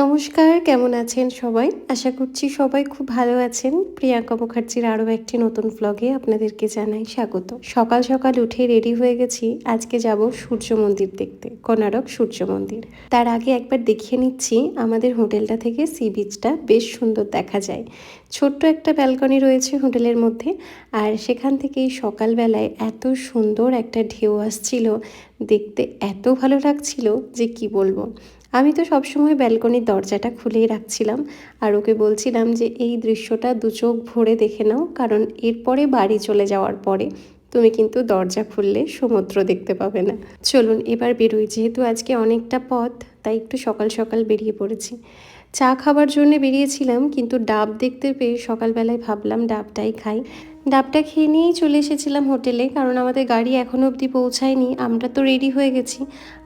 নমস্কার, কেমন আছেন সবাই? আশা করছি সবাই খুব ভালো আছেন। প্রিয়াঙ্কা মুখার্জির আরও একটি নতুন ব্লগে আপনাদেরকে জানাই স্বাগত। সকাল সকাল উঠে রেডি হয়ে গেছি। আজকে যাব সূর্য মন্দির দেখতে কোনারক সূর্য মন্দির। তার আগে একবার দেখিয়ে নিচ্ছি, আমাদের হোটেলটা থেকে সি বিচটা বেশ সুন্দর দেখা যায়। ছোট্ট একটা ব্যালকনি রয়েছে হোটেলের মধ্যে, আর সেখান থেকেই সকালবেলায় এত সুন্দর একটা ঢেউ আসছিল। দেখতে এত ভালো লাগছিল যে কি বলব। আমি তো সবসময় ব্যালকনির দরজাটা খুলেই রাখছিলাম আর ওকে বলছিলাম যে, এই দৃশ্যটা দু চোখ ভরে দেখে নাও, কারণ এরপরে বাড়ি চলে যাওয়ার পরে তুমি কিন্তু দরজা খুললে সমুদ্র দেখতে পাবে না। চলুন, এবার বেরোই। যেহেতু আজকে অনেকটা পথ, তাই একটু সকাল সকাল বেরিয়ে পড়েছি। চা খাবার জন্য বেরিয়েছিলাম, কিন্তু ডাব দেখতে পেয়ে সকালবেলায় ভাবলাম ডাবটাই খাই। ডাবটা খেয়ে নিয়েই চলে এসেছিলাম হোটেলে, কারণ আমাদের গাড়ি এখনও অবধি পৌঁছায়নি, আমরা তো রেডি হয়ে গেছি।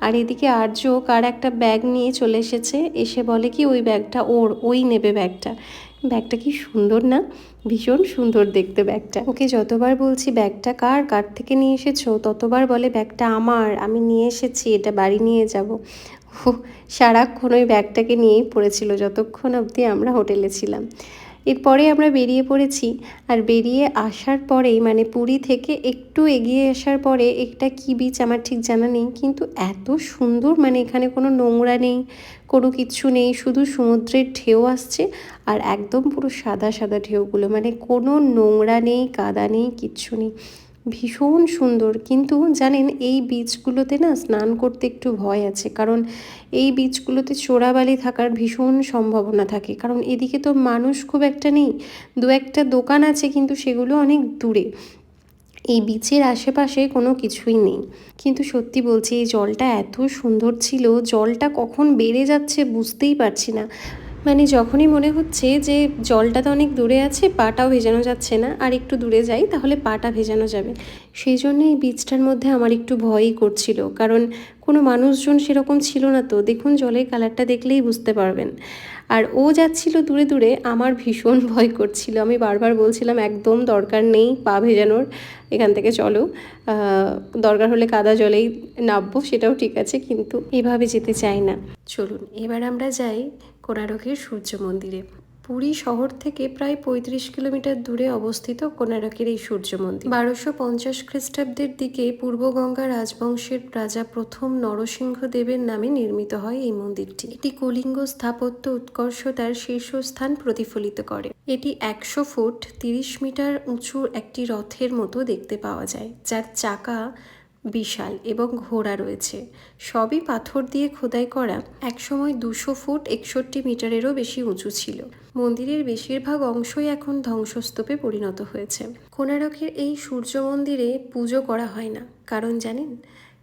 আর এদিকে আর্য কার একটা ব্যাগ নিয়ে চলে এসেছে, এসে বলে কি ওই ব্যাগটা ওর, ওই নেবে ব্যাগটা ব্যাগটা কি সুন্দর না? ভীষণ সুন্দর দেখতে ব্যাগটা। ওকে যতবার বলছি, ব্যাগটা কার? কার থেকে নিয়ে এসেছ? ততবার বলে, ব্যাগটা আমার, আমি নিয়ে এসেছি, এটা বাড়ি নিয়ে যাব। ও সারাক্ষণ ওই ব্যাগটাকে নিয়েই পড়েছিল, যতক্ষণ অবধি আমরা হোটেলে ছিলাম। এরপরে আমরা বেরিয়ে পড়েছি আর বেরিয়ে আসার পরেই মানে পুরী থেকে একটু এগিয়ে আসার পরে একটা কি বিচ আমার ঠিক জানা নেই, কিন্তু এত সুন্দর মানে এখানে কোনো নোংরা নেই, কোনো কিচ্ছু নেই, শুধু সমুদ্রের ঢেউ আসছে আর একদম পুরো সাদা সাদা ঢেউগুলো মানে কোনো নোংরা নেই, কাদা নেই, কিচ্ছু নেই। ভীষণ সুন্দর। কিন্তু জানেন, এই বীচগুলোতে না স্নান করতে একটু ভয় আছে। কারণ এই বীচগুলোতে চোরাবালি থাকার ভীষণ সম্ভাবনা থাকে। কারণ এদিকে তো মানুষ খুব একটা নেই। দু একটা দোকান আছে, কিন্তু সেগুলো অনেক দূরে। এই বিচের আশেপাশে কোনো কিছুই নেই। কিন্তু সত্যি বলছি, এই জলটা এত সুন্দর ছিল, জলটা কখন বেড়ে যাচ্ছে বুঝতেই পারছি না। মানে যখনই মনে হচ্ছে যে জলটা তো অনেক দূরে আছে, পাটাও ভেজানো যাচ্ছে না, আর একটু দূরে যাই, তাহলে পাটা ভেজানো যাবে। সেই জন্য এই বীজটার মধ্যে আমার একটু ভয়ই করছিল, কারণ কোনো মানুষজন সেরকম ছিল না তো। দেখুন, জলের কালারটা দেখলেই বুঝতে পারবেন। আর ও যাচ্ছিল দূরে দূরে, আমার ভীষণ ভয় করছিল। আমি বারবার বলছিলাম, একদম দরকার নেই পা ভেজানোর, এখান থেকে চলো। দরকার হলে কাদা জলেই নামবো সেটাও ঠিক আছে, কিন্তু এভাবে যেতে চাই না। চলুন, এবার আমরা যাই কোনারকের সূর্য মন্দিরে পুরী শহর থেকে প্রায় পঁয়ত্রিশ কিলোমিটার দূরে অবস্থিত কোনারকের এই সূর্য মন্দির বারোশো পঞ্চাশ খ্রিস্টাব্দের দিকে পূর্বগঙ্গা রাজবংশের রাজা প্রথম নরসিংহ দেবের নামে নির্মিত হয় এই মন্দিরটি। এটি কলিঙ্গ স্থাপত্য উৎকর্ষতার শীর্ষস্থান প্রতিফলিত করে। এটি একশো ফুট, তিরিশ মিটার উঁচু একটি রথের মতো দেখতে পাওয়া যায়, যার চাকা বিশাল এবং ঘোড়া রয়েছে। সবই পাথর দিয়ে খোদাই করা। একসময় দুশো ফুট একষট্টি মিটারেরও বেশি উঁচু ছিল। মন্দিরের বেশিরভাগ অংশই এখন ধ্বংসস্তূপে পরিণত হয়েছে। কোনারকের এই সূর্য মন্দিরে পুজো করা হয় না। কারণ জানেন?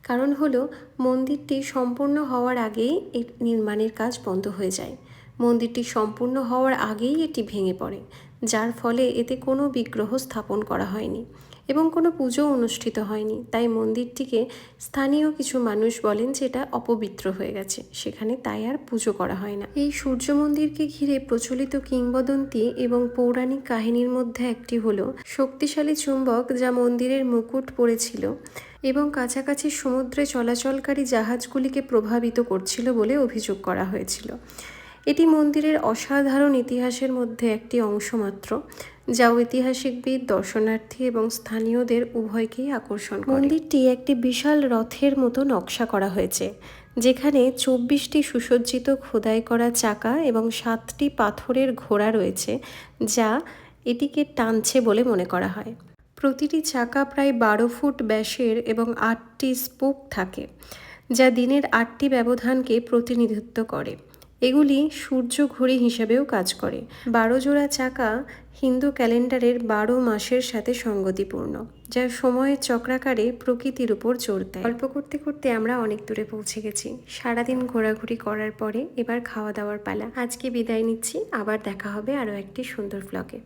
কারণ হলো, মন্দিরটি সম্পূর্ণ হওয়ার আগেই এর নির্মাণের কাজ বন্ধ হয়ে যায়। মন্দিরটি সম্পূর্ণ হওয়ার আগেই এটি ভেঙে পড়ে। যার ফলে এতে কোনো বিগ্রহ স্থাপন করা হয়নি এবং কোনো পুজো অনুষ্ঠিত হয়নি। তাই মন্দিরটিকে স্থানীয় কিছু মানুষ বলেন যে এটা অপবিত্র হয়ে গেছে। সেখানে তাই আর পুজো করা হয় না। এই সূর্য মন্দিরকে ঘিরে প্রচলিত কিংবদন্তি এবং পৌরাণিক কাহিনীর মধ্যে একটি হলো শক্তিশালী চুম্বক যা মন্দিরের মুকুট পড়েছিল এবং কাছাকাছি সমুদ্রে চলাচলকারী জাহাজগুলিকে প্রভাবিত করছিল বলে অভিযোগ করা হয়েছিল। এটি মন্দিরের অসাধারণ ইতিহাসের মধ্যে একটি অংশ মাত্র যা ঐতিহাসিকবিদ দর্শনার্থী এবং স্থানীয়দের উভয়কেই আকর্ষণ মন্দিরটি একটি বিশাল রথের মতো নকশা করা হয়েছে, যেখানে চব্বিশটি সুসজ্জিত খোদাই করা চাকা এবং সাতটি পাথরের ঘোড়া রয়েছে, যা এটিকে টানছে বলে মনে করা হয়। প্রতিটি চাকা প্রায় বারো ফুট ব্যাসের এবং আটটি স্পোক থাকে, যা দিনের আটটি ব্যবধানকে প্রতিনিধিত্ব করে। এগুলি সূর্য ঘড়ি হিসাবেও কাজ করে। বারো জোড়া চাকা হিন্দু ক্যালেন্ডারের বারো মাসের সাথে সঙ্গতিপূর্ণ, যা সময়ের চক্রাকারে প্রকৃতির উপর জোর দেয়। গল্প করতে করতে আমরা অনেক দূরে পৌঁছে গেছি। সারাদিন ঘোরাঘুরি করার পরে এবার খাওয়া দাওয়ার পালা। আজকে বিদায় নিচ্ছি। আবার দেখা হবে আরও একটি সুন্দর ব্লগে